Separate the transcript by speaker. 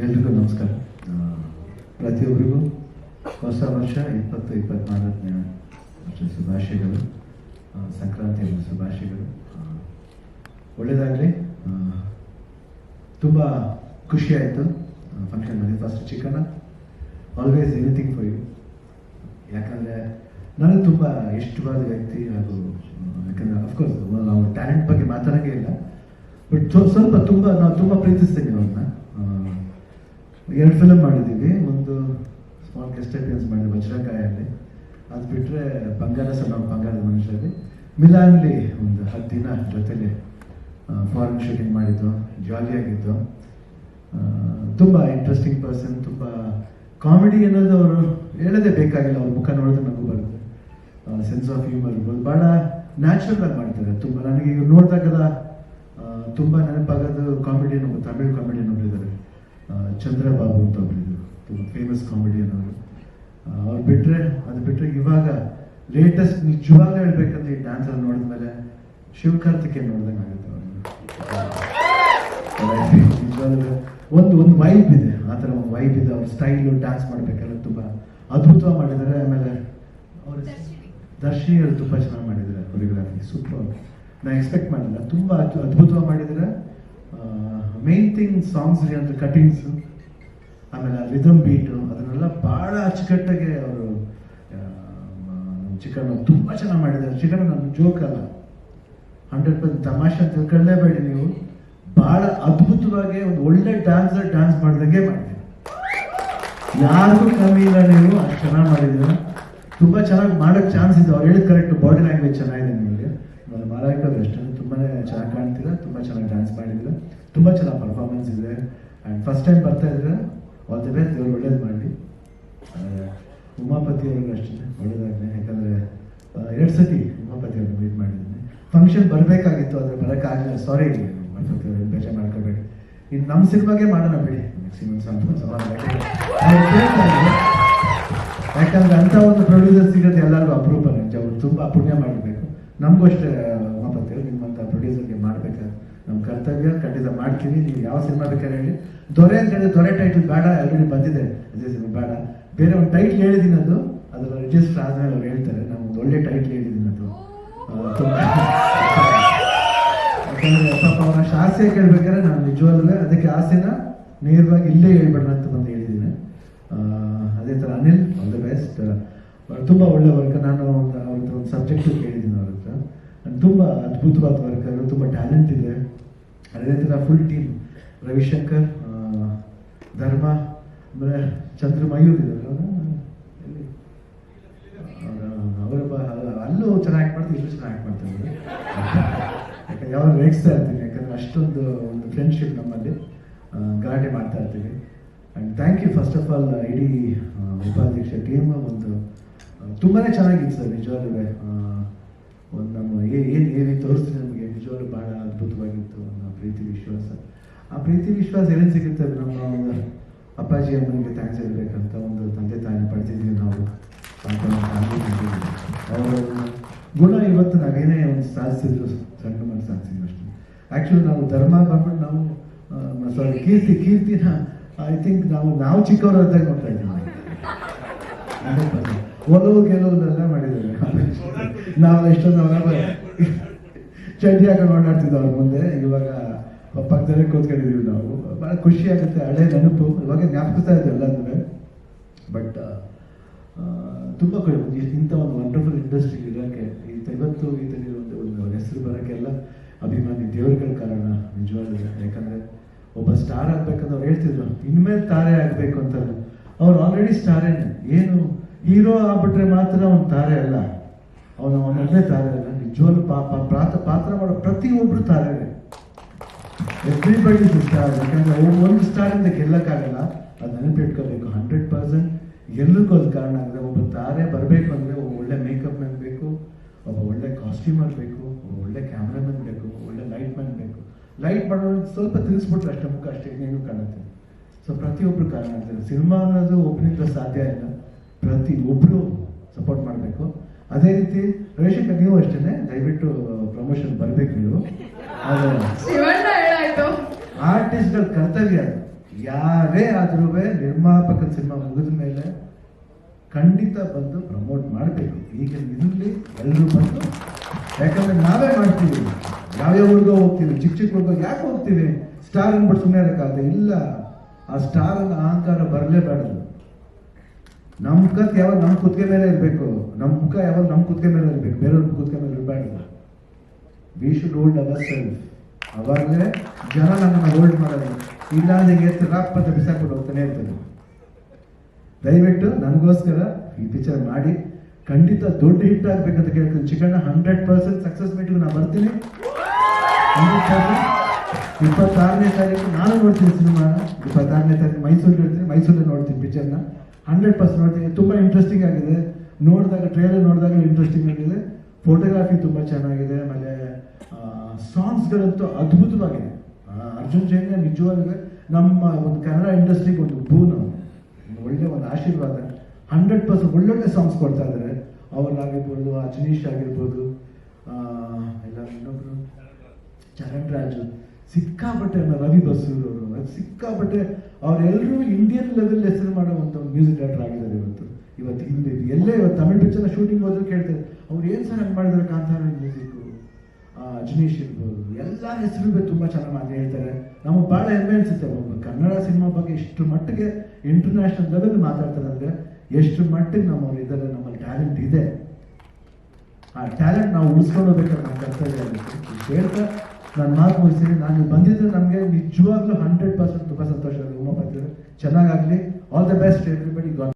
Speaker 1: ಎಲ್ರಿಗೂ ನಮಸ್ಕಾರ. ಪ್ರತಿಯೊಬ್ಬರಿಗೂ ಹೊಸ ವರ್ಷ ಇಪ್ಪತ್ತು ಇಪ್ಪತ್ನಾಲ್ಕನೇ ವರ್ಷದ ಶುಭಾಶಯಗಳು ಸಂಕ್ರಾಂತಿಯ ಶುಭಾಶಯಗಳು. ಒಳ್ಳೆಯದಾಗಲಿ ತುಂಬ ಖುಷಿಯಾಯಿತು ಆಯಿತು ಫಂಕ್ಷನಲ್ಲಿ first chicken always anything for you ಯಾಕಂದರೆ ನನಗೆ ತುಂಬ ಇಷ್ಟವಾದ ವ್ಯಕ್ತಿ ಹಾಗೂ ಯಾಕಂದರೆ ಅಫ್ಕೋರ್ಸ್ ನಾವು ಟ್ಯಾಲೆಂಟ್ ಬಗ್ಗೆ ಮಾತಾಡೋಂಗೇ ಇಲ್ಲ. ಬಟ್ ಸ್ವಲ್ಪ ತುಂಬ, ನಾವು ತುಂಬ ಪ್ರೀತಿಸ್ತೀನಿ ಅವ್ರನ್ನ. ಎರಡು ಫಿಲಮ್ ಮಾಡಿದ್ದೀವಿ. ಒಂದು ಸ್ಮಾಲ್ ಗೆಸ್ಟ್ ಅಪಿಯನ್ಸ್ ಮಾಡಿದ್ವಿ ವಜ್ರಕಾಯಲ್ಲಿ ಅದು ಬಿಟ್ಟರೆ ಬಂಗಾರ ಸಣ್ಣ ಬಂಗಾರದ ಮನುಷ್ಯರಲ್ಲಿ. ಮಿಲಾನ್ಲಿ ಒಂದು ಹತ್ತು ದಿನ ಜೊತೆಲಿ ಫಾರಿನ್ ಶೂಟಿಂಗ್ ಮಾಡಿದ್ದು ಜಾಲಿಯಾಗಿದ್ದು ತುಂಬ ಇಂಟ್ರೆಸ್ಟಿಂಗ್ ಪರ್ಸನ್ ತುಂಬ ಕಾಮಿಡಿ ಅನ್ನೋದು ಅವರು ಹೇಳೋದೇ ಬೇಕಾಗಿಲ್ಲ. ಅವ್ರ ಮುಖ ನೋಡಿದ್ರೆ ನಮಗೂ ಬರುತ್ತೆ. ಸೆನ್ಸ್ ಆಫ್ ಹ್ಯೂಮರ್ ಇರ್ಬೋದು. ಭಾಳ ನ್ಯಾಚುರಲ್ ಆಗಿ ಮಾಡ್ತಾರೆ. ತುಂಬ ನನಗೆ ಇವ್ರು ನೋಡಿದಾಗೆಲ್ಲ ಆ, ತುಂಬ ನೆನಪಾಗೋದು ಕಾಮಿಡಿಯನ್ನು ತಮಿಳು ಇದ್ದಾರೆ. ಆ, ಚಂದ್ರಬಾಬು ಅಂತ ಒಬ್ರಿದ್ರು ತುಂಬ ಫೇಮಸ್ ಕಾಮಿಡಿಯನ್ ಅವರು. ಅವ್ರು ಬಿಟ್ರೆ, ಅದು ಬಿಟ್ರೆ ಇವಾಗ ಲೇಟೆಸ್ಟ್ ನಿಜವಾಗ ಹೇಳ್ಬೇಕಂದ್ರೆ ಈ ಡ್ಯಾನ್ಸ್ ಅಲ್ಲಿ ನೋಡಿದ್ಮೇಲೆ ಶಿವಕಾರ್ತಿಕೆ ನೋಡ್ದಂಗೆ ಆಗುತ್ತೆ ಅವ್ರನ್ನ ನಿಜವಾಗ್ಲೂ ಒಂದು ಒಂದು ವೈಬ್ ಇದೆ. ಆ ಥರ ಒಂದು ವೈಬ್ ಇದೆ. ಅವ್ರ ಸ್ಟೈಲು ಡ್ಯಾನ್ಸ್ ಮಾಡಬೇಕಾದ್ರೆ ತುಂಬ ಅದ್ಭುತವಾಗಿ ಮಾಡಿದ್ದಾರೆ. ಆಮೇಲೆ ಅವ್ರ ದರ್ಶಿನಿ ಅವರು ತುಂಬ ಚೆನ್ನಾಗಿ ಮಾಡಿದ್ದಾರೆ ಕೊರಿಯೋಗ್ರಾಫಿ ಸೂಪರ್ ನಾನು ಎಕ್ಸ್ಪೆಕ್ಟ್ ಮಾಡಿಲ್ಲ. ತುಂಬ ಅದ್ಭು- ಅದ್ಭುತವಾಗಿ ಮಾಡಿದ್ದಾರೆ. ಮೇನ್ ಥಿಂಗ್ ಸಾಂಗ್ಸ್ ಅಂದ್ರೆ ಕಟಿಂಗ್ಸ್ ಆಮೇಲೆ ಆ ರಿದಮ್ ಬೀಟು ಅದನ್ನೆಲ್ಲ ಭಾಳ ಅಚ್ಚುಕಟ್ಟಾಗಿ ಅವರು ಚಿಕನ್ ತುಂಬ ಚೆನ್ನಾಗಿ ಮಾಡಿದ್ದಾರೆ. ಚಿಕನ್ ನನ್ನ ಜೋಕ್ ಅಲ್ಲ. ಹಂಡ್ರೆಡ್ ಪರ್ಸೆಂಟ್ ತಮಾಷೆ ಅಂತ ತಿಳ್ಕೊಳ್ಳೇಬೇಡಿ ನೀವು. ಭಾಳ ಅದ್ಭುತವಾಗಿ ಒಂದು ಒಳ್ಳೆ ಡ್ಯಾನ್ಸರ್ ಡ್ಯಾನ್ಸ್ ಮಾಡಿದಂಗೆ ಮಾಡಿದ್ದೀರಿ. ಯಾರಿಗೂ ಕಮ್ಮಿ ಇಲ್ಲ ನೀವು, ಅಷ್ಟು ಚೆನ್ನಾಗಿ ಮಾಡಿದ್ದೀರ. ತುಂಬ ಚೆನ್ನಾಗಿ ಮಾಡೋಕ್ಕೆ ಚಾನ್ಸ್ ಇದೆ. ಅವ್ರು ಹೇಳಿದ ಕರೆಕ್ಟ್ ಬಾಡಿ ಲ್ಯಾಂಗ್ವೇಜ್ ಚೆನ್ನಾಗಿದೆ ನಿಮಗೆ. ಆಮೇಲೆ ಮಾಲಾಯಿಕರು ಅಷ್ಟೇ ತುಂಬಾ ಚೆನ್ನಾಗಿ ಕಾಣ್ತೀರಾ ತುಂಬ ಚೆನ್ನಾಗಿ ಡ್ಯಾನ್ಸ್ ಮಾಡಿದ್ದೀರ ತುಂಬ ಚೆನ್ನಾಗಿ ಪರ್ಫಾರ್ಮೆನ್ಸ್ ಇದೆ. ಆ್ಯಂಡ್ ಫಸ್ಟ್ ಟೈಮ್ ಬರ್ತಾ ಇದ್ರೆ ಆಲ್ ದಿ ಬೆಸ್ಟ್ ದೇವ್ರು ಒಳ್ಳೇದು ಮಾಡಲಿ ಉಮಾಪತಿ ಅವ್ರಿಗೂ ಅಷ್ಟೇ, ಒಳ್ಳೇದಾಗಲಿ. ಯಾಕಂದರೆ ಎರಡು ಸತಿ ಉಮಾಪತಿ ಅವ್ರನ್ನ ಮೀಟ್ ಮಾಡಿದ್ದೀನಿ ಫಂಕ್ಷನ್ ಬರಬೇಕಾಗಿತ್ತು, ಆದರೆ ಬರೋಕ್ಕಾಗಲಿಲ್ಲ. ಸಾರಿ ಉಮಾಪತಿ ಬೇಜ ಮಾಡ್ಕೋಬೇಡಿ. ಇನ್ನು ನಮ್ಮ ಸಿನಿಮಾಗೆ ಮಾಡೋಣ ಬಿಡಿ. ಮ್ಯಾಕ್ಸಿಮಮ್ ಯಾಕಂದ್ರೆ ಅಂಥ ಒಂದು ಪ್ರೊಡ್ಯೂಸರ್ ಸಿಗೋದು ಎಲ್ಲರಿಗೂ ಅಪರೂಪ ನಿಜ ಅವ್ರು ತುಂಬ ಪುಣ್ಯ ಮಾಡಬೇಕು ನಮಗೂ ಅಷ್ಟೇ, ಉಮಾಪತಿ ಅವ್ರು ನಿಮ್ಮಂಥ ಪ್ರೊಡ್ಯೂಸರ್ಗೆ ಮಾಡಬೇಕು ನಮ್ಮ ಕರ್ತವ್ಯ, ಖಂಡಿತ ಮಾಡ್ತೀವಿ ನೀವು ಯಾವ ಸಿನಿಮಾ ಬೇಕಾದ್ರೆ ಹೇಳಿ. ದೊರೆ ಅಂತ ಹೇಳಿದ್ರೆ ದೊರೆ ಟೈಟಲ್ ಬೇಡ ಆಲ್ರೆಡಿ ಬಂದಿದೆ. ಅದೇ ಸಿನಿಮಾ ಬೇಡ. ಬೇರೆ ಒಂದು ಟೈಟ್ಲ್ ಹೇಳಿದ್ದೀನಿ ಅದು. ಅದು ರಿಜಿಸ್ಟರ್ ಆದಮೇಲೆ ಅವ್ರು ಹೇಳ್ತಾರೆ. ನಾನು ಒಂದು ಒಳ್ಳೆ ಟೈಟ್ಲ್ ಹೇಳಿದ್ದೀನಿ ಅದು. ಪಾಪ ಅಷ್ಟು ಆಸೆ ಕೇಳ್ಬೇಕಾದ್ರೆ ನಾನು ನಿಜವಾಗ್ಲೂ ಅದಕ್ಕೆ ಆಸೆನ ನೇರವಾಗಿ ಇಲ್ಲೇ ಹೇಳ್ಬೇಡ ಅಂತ ಬಂದು ಹೇಳಿದ್ದೀನಿ. ಅದೇ ಥರ ಅನಿಲ್ ಆಲ್ ದ ಬೆಸ್ಟ್ ತುಂಬ ಒಳ್ಳೆ ವರ್ಕ್ ನಾನು ಅವ್ರದ್ದು ಒಂದು ಸಬ್ಜೆಕ್ಟ್ ಕೇಳಿದ್ದೀನಿ ಅವ್ರ ಹತ್ರ ತುಂಬ ಅದ್ಭುತವಾದ ವರ್ಕ್ ಅವರು ತುಂಬ ಟ್ಯಾಲೆಂಟ್ ಇದೆ. ಅದೇ ಥರ ಫುಲ್ ಟೀಮ್ ರವಿಶಂಕರ್ ಧರ್ಮ ಅಂದರೆ ಚಂದ್ರ ಮಯೂರ್ ಇದ್ದಾರೆ. ಅವರು ಅಲ್ಲೂ ಚೆನ್ನಾಗಿ ಆ್ಯಕ್ಟ್ ಮಾಡ್ತಾರೆ, ಇಲ್ಲೂ ಚೆನ್ನಾಗಿ ಆ್ಯಕ್ಟ್ ಮಾಡ್ತಾರೆ ಯಾಕಂದ್ರೆ ಯಾವಾಗ ರೇಗಿಸ್ತಾ ಇರ್ತೀನಿ, ಯಾಕಂದ್ರೆ ಅಷ್ಟೊಂದು ಒಂದು ಫ್ರೆಂಡ್ಶಿಪ್ ನಮ್ಮಲ್ಲಿ ಗಲಾಟೆ ಮಾಡ್ತಾ ಇರ್ತೀವಿ. And thank you first of all ಇಡೀ ಉಪಾಧ್ಯಕ್ಷ ಟೀಮ್ ಒಂದು ತುಂಬಾ ಚೆನ್ನಾಗಿತ್ತು ಸರ್, ನಿಜವಾಗ್ಲೂ ಒಂದು ನಮ್ಮ ಏನು ಏನು ತೋರಿಸ್ತೀನಿ ನಮಗೆ? ನಿಜವಾಗ್ಲೂ ಬಹಳ ಅದ್ಭುತವಾಗಿತ್ತು ನಮ್ಮ ಪ್ರೀತಿ ವಿಶ್ವಾಸ. ಆ ಪ್ರೀತಿ ವಿಶ್ವಾಸ ಏನೇನು ಸಿಗುತ್ತೆ? ನಮ್ಮ ಒಂದು ಅಪ್ಪಾಜಿ ಅಮ್ಮನಿಗೆ ಥ್ಯಾಂಕ್ಸ್ ಹೇಳಬೇಕಂತ ಒಂದು ತಂದೆ ತಾಯಿ ಪಡೆದಿದ್ದೀವಿ ನಾವು. ಅವರ ಗುಣ ಇವತ್ತು ನಾವೇನೇ ಒಂದು ಸಾಧಿಸಿದ್ರು. ಸಣ್ಣ ಮನ ಸಾಧಿಸಿದ್ರು ಅಷ್ಟೇ. ಆ್ಯಕ್ಚುಲಿ ನಾವು ಧರ್ಮ ಬಂದ್ಬಿಟ್ಟು ನಾವು ಸಾರಿ ಕೀರ್ತಿ, ಕೀರ್ತಿನ ಐ ಥಿಂಕ್ ನಾವು ನಾವು ಚಿಕ್ಕವರು ಅಂತ ನೋಡ್ತಾ ಇದ್ದೀವಿ ಒಲವು ಗೆಲುವುದೆಲ್ಲ ಮಾಡಿದ್ದಾರೆ. ನಾವು ಎಷ್ಟೊಂದು ಅವರ ಚಡ್ಡಿ ಹಾಕೊಂಡು ಓಡಾಡ್ತಿದ್ವಿ ಅವ್ರ ಮುಂದೆ. ಇವಾಗ ಪಕ್ಕದಲ್ಲೇ ಕೂತ್ಕೊಂಡಿದೀವಿ ನಾವು. ಭಾಳ ಖುಷಿ ಆಗುತ್ತೆ. ಹಳೆ ನೆನಪು. ಇವಾಗ ಜ್ಞಾಪಿಸ್ತಾ ಇದೆ ಎಲ್ಲಂದ್ರೆ. ಬಟ್ ತುಂಬ ಇಂಥ ಒಂದು ವಂಡರ್ಫುಲ್ ಇಂಡಸ್ಟ್ರಿ ಇರೋಕ್ಕೆ ಇವತ್ತು ಇದರಲ್ಲಿ ಒಂದು ಒಂದು ಹೆಸರು ಬರೋಕ್ಕೆಲ್ಲ ಅಭಿಮಾನಿ ದೇವರುಗಳ ಕಾರಣ ನಿಜವಾಗ್ಲೂ. ಯಾಕಂದರೆ ಒಬ್ಬ ಸ್ಟಾರ್ ಆಗ್ಬೇಕಂತ ಅವ್ರು ಹೇಳ್ತಿದ್ರು. ಇನ್ಮೇಲೆ ತಾರೆ ಆಗಬೇಕು ಅಂತ. ಅವ್ರು ಆಲ್ರೆಡಿ ಸ್ಟಾರೇನೆ ಏನು ಹೀರೋ ಆಗ್ಬಿಟ್ರೆ ಮಾತ್ರ ಅವನು ತಾರೆ ಅಲ್ಲ. ಅವನು ಅವನಲ್ಲೇ ತಾರೆ ಅಲ್ಲ. ನಿಜವಾಗ್ಲೂ ಪಾಪ, ಪಾತ್ರ ಪಾತ್ರ ಮಾಡೋ ಪ್ರತಿಯೊಬ್ಬರು ತಾರೇನೆ ಎವ್ರಿಬಡಿ ಸ್ಟಾರ್ ಯಾಕಂದ್ರೆ ಒಬ್ಬ ಒಂದು ಸ್ಟಾರಿಂದ ಗೆಲ್ಲಕ್ಕಾಗಲ್ಲ. ಅದು ನೆನಪಿಟ್ಕೋಬೇಕು. ಹಂಡ್ರೆಡ್ ಪರ್ಸೆಂಟ್ ಎಲ್ಲರಿಗೂ ಅದು ಕಾರಣ ಅಂದರೆ ಒಬ್ಬ ತಾರೆ ಬರಬೇಕು ಅಂದರೆ ಒಬ್ಬ ಒಳ್ಳೆ ಮೇಕಪ್ ಮ್ಯಾನ್ ಬೇಕು, ಒಬ್ಬ ಒಳ್ಳೆ ಕಾಸ್ಟ್ಯೂಮರ್ ಬೇಕು, ಒಬ್ಬ ಒಳ್ಳೆ ಕ್ಯಾಮ್ರಾಮನ್ ಬೇಕು ಒಳ್ಳೆ ಲೈಟ್ ಮ್ಯಾನ್ ಬೇಕು. ಲೈಟ್ ಮಾಡೋದು ಸ್ವಲ್ಪ ತಿಳಿಸ್ಬಿಟ್ರೆ ಅಷ್ಟೇ ಮುಖ, ಅಷ್ಟೇ ಕಾಣುತ್ತೆ. ಸೊ ಪ್ರತಿಯೊಬ್ಬರು ಕಾರಣ ಆಗ್ತಾರೆ ಸಿನಿಮಾ ಅನ್ನೋದು ಒಬ್ಬರಿಂದ ಸಾಧ್ಯ ಇಲ್ಲ. ಪ್ರತಿಯೊಬ್ಬರು ಸಪೋರ್ಟ್ ಮಾಡಬೇಕು. ಅದೇ ರೀತಿ ರವಿಶಂಕರ್ ನೀವು ಅಷ್ಟೇ ದಯವಿಟ್ಟು ಪ್ರಮೋಷನ್ ಬರಬೇಕು ನೀವು. ಆರ್ಟಿಸ್ಟ್ಗಳ ಕರ್ತವ್ಯ ಯಾರೇ ಆದ್ರೂ ನಿರ್ಮಾಪಕ ಸಿನಿಮಾ ಮುಗಿದ ಮೇಲೆ ಖಂಡಿತ ಬಂದು ಪ್ರಮೋಟ್ ಮಾಡಬೇಕು. ಈಗ ಇರಲಿ ಎಲ್ಲರೂ ಬಂದು ಯಾಕಂದ್ರೆ ನಾವೇ ಮಾಡ್ತೀವಿ. ಯಾವ್ಯಾವ ಹುಡುಗ ಹೋಗ್ತೀವಿ ಚಿಕ್ಕ ಚಿಕ್ಕ ಹುಡುಗ ಯಾಕೆ ಹೋಗ್ತೀವಿ? ಸ್ಟಾರ್ ಅಂದ್ಬಿಟ್ಟು ಸುಮ್ಮನೆ ಇರೋಕ್ಕಾಗತ್ತೆ ಇಲ್ಲ. ಆ ಸ್ಟಾರ್ ಅನ್ನ ಅಹಂಕಾರ ಬರಲೇಬಾರದು. ನಮ್ಮ ಮುಖಕ್ಕೆ ಯಾವಾಗ ನಮ್ಮ ಕುತ್ತಿಗೆ ಮೇಲೆ ಇರಬೇಕು? ನಮ್ಮ ಮುಖ ಯಾವಾಗ ನಮ್ಮ ಕುತ್ತಿಗೆ ಮೇಲೆ ಇರಬೇಕು? ಬೇರೆಯವ್ರ ಕುತ್ತಿಗೆ ಮೇಲೆ ಇರಬಾರ್ದು. We should hold our self ಅವಾಗಲೇ ಜನ ನಮ್ಮನ್ನು ಹೋಲ್ಡ್ ಮಾಡೋದು ಇಲ್ಲ ರಾಪ್ ಅಂತ ಬಿಸಾಕೊಂಡು ಹೋಗ್ತಾನೆ ಇರ್ತದೆ ದಯವಿಟ್ಟು ನನಗೋಸ್ಕರ ಈ ಪಿಕ್ಚರ್ ಮಾಡಿ. ಖಂಡಿತ ದೊಡ್ಡ ಹಿಟ್ ಆಗ್ಬೇಕಂತ ಕೇಳ್ತೀನಿ. Chicken hundred percent success meeting ನಾನು ಬರ್ತೀನಿ. ಇಪ್ಪತ್ತಾರನೇ ತಾರೀಕು ನಾನು ನೋಡ್ತೀನಿ ಸಿನಿಮಾ ಇಪ್ಪತ್ತಾರನೇ ತಾರೀಕು ಮೈಸೂರಿಗೆ ಇರ್ತೀನಿ. ಮೈಸೂರಲ್ಲಿ ನೋಡ್ತೀನಿ ಪಿಕ್ಚರ್ನ ಹಂಡ್ರೆಡ್ ಪರ್ಸೆಂಟ್ ನೋಡ್ತೀನಿ. ತುಂಬ ಇಂಟ್ರೆಸ್ಟಿಂಗ್ ಆಗಿದೆ. ನೋಡಿದಾಗ ಟ್ರೇಲರ್ ನೋಡಿದಾಗ ಇಂಟ್ರೆಸ್ಟಿಂಗ್ ಆಗಿದೆ. ಫೋಟೋಗ್ರಾಫಿ ತುಂಬ ಚೆನ್ನಾಗಿದೆ. ಆಮೇಲೆ ಸಾಂಗ್ಸ್ಗಳಂತೂ ಅದ್ಭುತವಾಗಿದೆ. ಅರ್ಜುನ್ ಜೈನ್ ನಿಜವಾಗ್ಲೂ ನಮ್ಮ ಒಂದು ಕನ್ನಡ ಇಂಡಸ್ಟ್ರಿಗೆ ಒಂದು ಭೂ ಒಂದು ಒಳ್ಳೆ ಒಂದು ಆಶೀರ್ವಾದ. ಹಂಡ್ರೆಡ್ ಪರ್ಸೆಂಟ್ ಒಳ್ಳೊಳ್ಳೆ ಸಾಂಗ್ಸ್ ಕೊಡ್ತಾ ಇದ್ದಾರೆ ಅವ್ರಾಗಿರ್ಬೋದು ಅಜನೀಶ್ ಆಗಿರ್ಬೋದು ಎಲ್ಲ ಇನ್ನೊಬ್ರು. ಚರಣ್ ರಾಜು ಸಿಕ್ಕಾಪಟ್ಟೆ, ರವಿ ಬಸ್ಸು ಸಿಕ್ಕಾಪಟ್ಟೆ ಅವರೆಲ್ಲರೂ ಇಂಡಿಯನ್ ಲೆವೆಲ್ ಹೆಸರು ಮಾಡುವಂತ ಮ್ಯೂಸಿಕ್ ಡೈರೆಕ್ಟರ್ ಆಗಿದ್ದಾರೆ ಇವತ್ತು. ಇವತ್ತು ಹಿಂದೆ ಎಲ್ಲೇ ಇವತ್ತು ತಮಿಳ್ ಪಿಕ್ಚರ್ನ ಶೂಟಿಂಗ್ ಹೋದ್ರು ಕೇಳ್ತಾರೆ, ಅವ್ರು ಏನು ಸರ್ ಹಂಗೆ ಮಾಡಿದ್ರು? ಕಾಂತಾರ ಮ್ಯೂಸಿಕ್ ಅಜನೀಶ್ ಇರ್ಬೋದು. ಎಲ್ಲ ಹೆಸರು ತುಂಬ ಚೆನ್ನಾಗಿ ಮಾಡಿ ಹೇಳ್ತಾರೆ. ನಮಗೆ ಭಾಳ ಹೆಮ್ಮೆ ಅನ್ಸುತ್ತೆ. ಕನ್ನಡ ಸಿನಿಮಾ ಬಗ್ಗೆ ಎಷ್ಟು ಮಟ್ಟಿಗೆ ಇಂಟರ್ನ್ಯಾಷನಲ್ ಲೆವೆಲ್ ಮಾತಾಡ್ತಾರೆ ಅಂದ್ರೆ ಎಷ್ಟು ಮಟ್ಟಿಗೆ ನಮ್ಮ ಇದರಲ್ಲಿ ನಮ್ಮಲ್ಲಿ ಟ್ಯಾಲೆಂಟ್ ಇದೆ. ಆ ಟ್ಯಾಲೆಂಟ್ ನಾವು ಉಳಿಸ್ಕೊಂಡು ಹೋಗ್ಬೇಕಾದ್ರೆ ನಮ್ಮ ಕರ್ತವ್ಯ ನಾನು ಮಾತು ಮುಗಿಸ್ತೀನಿ. ನಾನು ಬಂದಿದ್ದು ನಮಗೆ ನಿಜವಾಗ್ಲೂ ಹಂಡ್ರೆಡ್ ಪರ್ಸೆಂಟ್ ತುಂಬ ಸಂತೋಷ Umapathi ಚೆನ್ನಾಗಾಗಲಿ. All the best everybody God